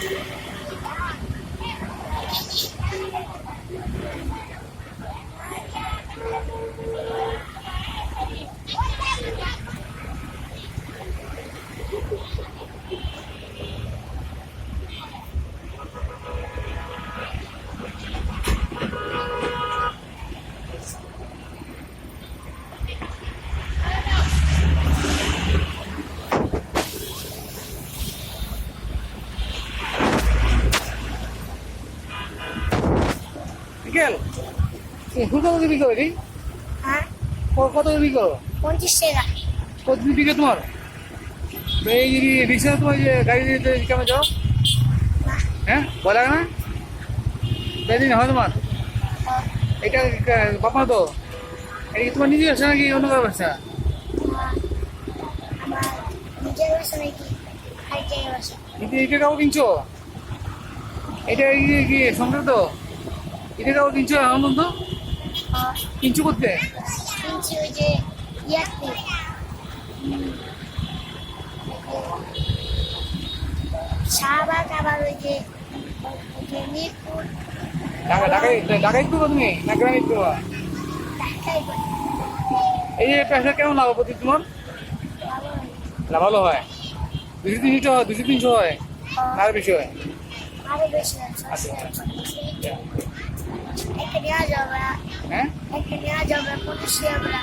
Thank you. বিকেল? ফুল কত বিক্রি করো হ্যাঁ। কত বিক্রি করো? পঁচিশ টাকা। কতদিন বিকে তোমার? এই রিক্সা তোমার যে গাড়ি কেমন যাও। হ্যাঁ? বলা না? বেদিন হয় তোমার? হ্যাঁ, এটা বাবা তো? এটা কি তোমার নিজের ব্যবসা নাকি অন্য কারও ব্যবসা? এটা কাউ কিনছো? এটা কি কি সংসার তো? এটা কাউ কিনছো এখন তো হ্যাঁ, কিনছো করতে কিনছি ওই যে ইয়াতে। শাহবাগ আবার ওই যে মিরপুর। ঢাকা ঢাকায় ঢাকায় করব তুমি? না গ্রামে করবা এই যে ব্যবসা কেমন লাভ প্রতি তোমার? না ভালো হয়। দুশো তিনশো হয় দুশো তিনশো হয়। না আর বেশি হয়। আচ্ছা। নেওয়া যাবে। হ্যাঁ? একটা নিয়ে যাবে পঁচিশ টাকা